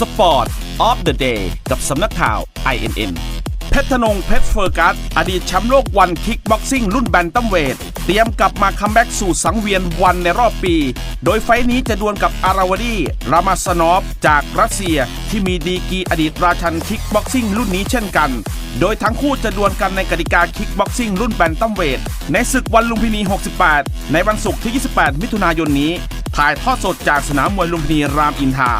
Sport of the Day กับสำนักข่าว INN เพชรธนงเพชรเฟอร์กัส อดีตแชมป์โลกวันคิกบ็อกซิ่งรุ่นแบนตัมเวท เตรียมกลับมาคัมแบ็กสู่สังเวียนวันในรอบปี โดยไฟท์นี้จะดวลกับอาราวดีรามาสนอฟจากรัสเซียที่มีดีกีอดีตราชันคิกบ็อกซิ่งรุ่นนี้เช่นกัน โดยทั้งคู่จะดวลกันในกติกาคิกบ็อกซิ่งรุ่นแบนตัมเวท ในศึกวันลุมพินี 68 ในวันศุกร์ที่ 28 มิถุนายนนี้ ถ่ายทอดสดจากสนามมวยลุมพินีรามอินทรา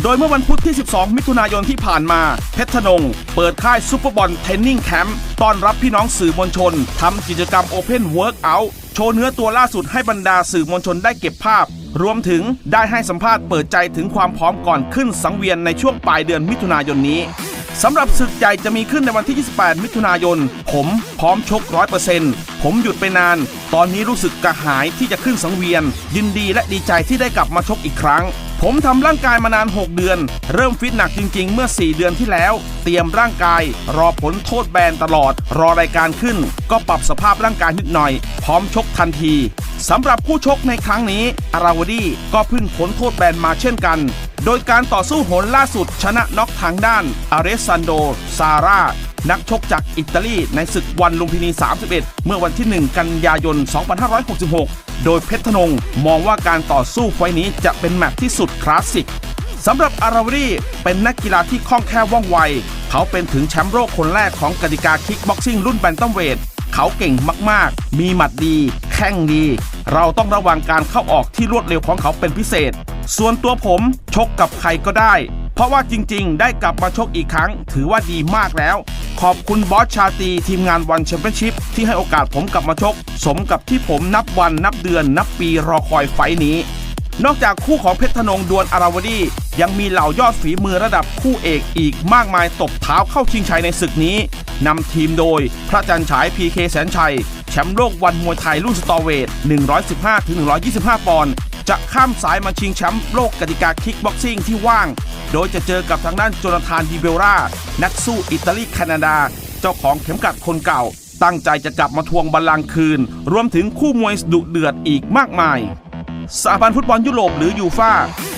โดยเมื่อวันพุธที่ 12 มิถุนายนที่ผ่านมา เพชรธนง เปิดค่ายซูเปอร์บอลเทนนิ่งแคมป์ต้อนรับพี่น้องสื่อมวลชนทำกิจกรรมโอเพนเวิร์กอัโชว์เนื้อตัวล่าสุดให้บรรดาสื่อมวลชนได้เก็บภาพ รวมถึงได้ให้สัมภาษณ์เปิดใจถึงความพร้อมก่อนขึ้นสังเวียนในช่วงปลายเดือนมิถุนายนนี้ สำหรับศึกใหญ่จะมีขึ้นในวันที่ 28 มิถุนายน ผมพร้อมชก100%ผมหยุดไปนาน ตอนนี้รู้สึกกระหายที่จะขึ้นสังเวียน ยินดีและดีใจที่ได้กลับมาชกอีกครั้ง ผมทำร่างกายมานาน 6 เดือน เริ่มฟิตหนักจริง ๆ เมื่อ 4 เดือนที่แล้ว เตรียมร่างกาย รอผลโทษแบนตลอด รอรายการขึ้น ก็ปรับสภาพร่างกายนิดหน่อย พร้อมชกทันทีสำหรับผู้ชกในครั้งนี้อาราวดีก็เพิ่งพ้นโทษแบนมาเช่นกัน โดยการต่อสู้โหนล่าสุดชนะน็อกทางด้านอาเรซันโด ซาร่า นักชกจากอิตาลีในศึกวันลุมพินี 31 เมื่อวันที่ 1 กันยายน 2566 โดยเพชรธนงมองว่าการต่อสู้ไฟนี้จะเป็นแมตช์ที่สุดคลาสสิกสำหรับอาราวดีเป็นนักกีฬาที่คล่องแคล่วว่องไว เขาเป็นถึงแชมป์โลกคนแรกของกติกาคิกบ็อกซิ่งรุ่นแบนตัมเวท เขาเก่งมาก ๆ มีหมัดดี แข้งดี เราต้องระวังการเข้าออกที่รวดเร็วของเขาเป็นพิเศษ ส่วนตัวผมชกกับใครก็ได้ เพราะว่าจริงๆ ได้กลับมาชกอีกครั้ง ถือว่าดีมากแล้ว ขอบคุณบอสชาตีทีมงานวันแชมเปี้ยนชิพที่ให้โอกาสผมกลับมาชก สมกับที่ผมนับวันนับเดือนนับปีรอคอยไฟท์นี้ นอกจากคู่ของเพชรธนงดวลอาราวดี ยังมีเหล่ายอดฝีมือระดับคู่เอกอีกมากมายตบเท้าเข้าชิงชัยในศึกนี้นำทีมโดยพระจันฉายพีเคแสนชัย แชมป์โลกวันมวยไทยรุ่นสตอเวท 115-125 ปอนด์จะข้ามสายมาชิงแชมป์โลกกติกาคิกบ็อกซิ่งที่ว่าง โดยจะเจอกับทางด้านโจนาธานดีเบลรา นักสู้อิตาลีแคนาดา เจ้าของเข็มกลัดคนเก่า ตั้งใจจะกลับมาทวงบัลลังคืน รวมถึงคู่มวยดุเดือดอีกมากมายสหพันธ์ฟุตบอลยุโรปหรือยูฟา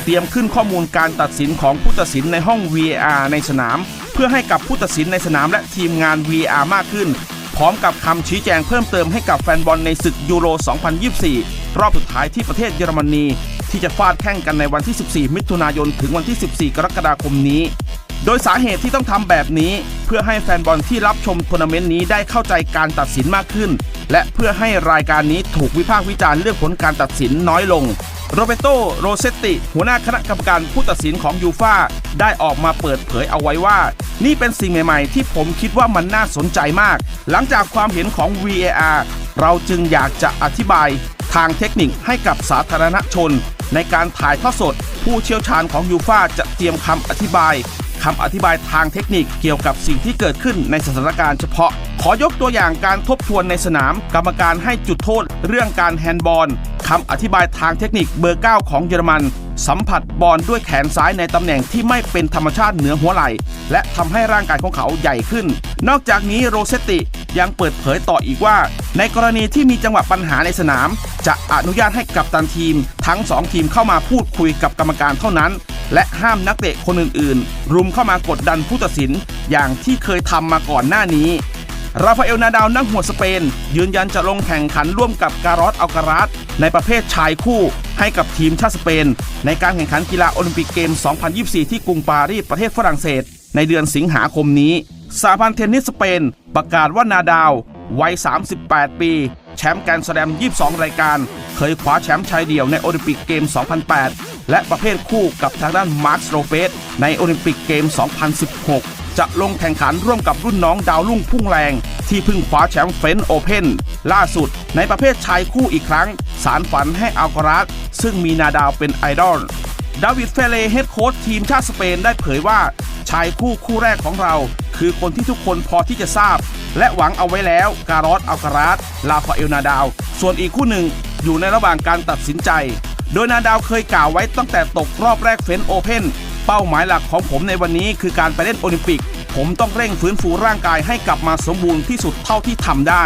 เตรียมขึ้นข้อมูลการตัดสินของผู้ตัดสินในห้อง VAR ในสนาม เพื่อให้กับผู้ตัดสินในสนามและทีมงาน VAR มากขึ้น พร้อมกับคำชี้แจงเพิ่มเติมให้กับแฟนบอลในศึกยูโร 2024 รอบสุดท้ายที่ประเทศเยอรมนี ที่จะฟาดแข่งกันในวันที่ 14 มิถุนายนถึงวันที่ 14 กรกฎาคมนี้ โดยสาเหตุที่ต้องทำแบบนี้ เพื่อให้แฟนบอลที่รับชมทัวร์นาเมนต์นี้ได้เข้าใจการตัดสินมากขึ้น และเพื่อให้รายการนี้ถูกวิพากษ์วิจารณ์เรื่องผลการตัดสินน้อยลง โรเบโตโรเซตติ หัวหน้าคณะกรรมการผู้ตัดสินของยูฟาได้ออกมาเปิดเผยเอาไว้ว่า นี่เป็นสิ่งใหม่ๆ ที่ผมคิดว่ามันน่าสนใจมาก หลังจากความเห็นของ VAR เราจึงอยากจะอธิบายทางเทคนิคให้กับสาธารณชน ในการถ่ายทอดสด ผู้เชี่ยวชาญของยูฟาจะเตรียมคำอธิบาย คำอธิบายทางเทคนิคเกี่ยวกับสิ่งที่เกิดขึ้นในสถานการณ์เฉพาะ ขอยกตัวอย่างการทบทวนในสนาม กรรมการให้จุดโทษ เรื่องการแฮนด์บอลคำอธิบายทางเทคนิคเบอร์ 9 ของเยอรมัน สัมผัสบอลด้วยแขนซ้ายในตำแหน่งที่ไม่เป็นธรรมชาติเหนือหัวไหล่ และทำให้ร่างกายของเขาใหญ่ขึ้น นอกจากนี้โรเซตติยังเปิดเผยต่ออีกว่า ในกรณีที่มีจังหวะปัญหาในสนาม จะอนุญาตให้กัปตันทีม ทั้ง 2 ทีมเข้ามาพูดคุยกับกรรมการเท่านั้น และห้ามนักเตะคนอื่นๆ รุมเข้ามากดดันผู้ตัดสินอย่างที่เคยทำมาก่อนหน้านี้ ราฟาเอลนาดาวนักหัวสเปน ยืนยันจะลงแข่งขันร่วมกับการอสอัลการาสในประเภทชายคู่ให้กับทีมชาติสเปน ในการแข่งขันกีฬาโอลิมปิกเกม 2024 ที่กรุงปารีสประเทศฝรั่งเศส ในเดือนสิงหาคมนี้สหพันธ์เทนนิสสเปน ประกาศว่านาดาววัย 38 ปี แชมป์แกรนด์สแลม 22 รายการ เคยคว้าแชมป์ชายเดี่ยวในโอลิมปิกเกม 2008 และประเภทคู่กับทางด้านมาร์คโรเฟสในโอลิมปิกเกม 2016 จะลงแข่งขันร่วมกับรุ่นน้องดาวรุ่งพุ่งแรง ที่เพิ่งคว้าแชมป์เฟรนโอเพนล่าสุดในประเภทชายคู่อีกครั้ง สารฝันให้อัลกราสซึ่งมีนาดาวเป็นไอดอลดาวิดเฟเลเฮดโค้ชทีมชาติสเปนได้เผยว่า ชายคู่คู่แรกของเรา คือคนที่ทุกคนพอที่จะทราบ และหวังเอาไว้แล้วการอสอัลการาสลาฟาเอลนาดาว ส่วนอีกคู่หนึ่งอยู่ในระหว่างการตัดสินใจ โดยนาดาวเคยกล่าวไว้ตั้งแต่ตกรอบแรกเฟนโอเพนเป้าหมายหลักของผมในวันนี้คือการไปเล่นโอลิมปิก ผมต้องเร่งฟื้นฟูร่างกายให้กลับมาสมบูรณ์ที่สุดเท่าที่ทำได้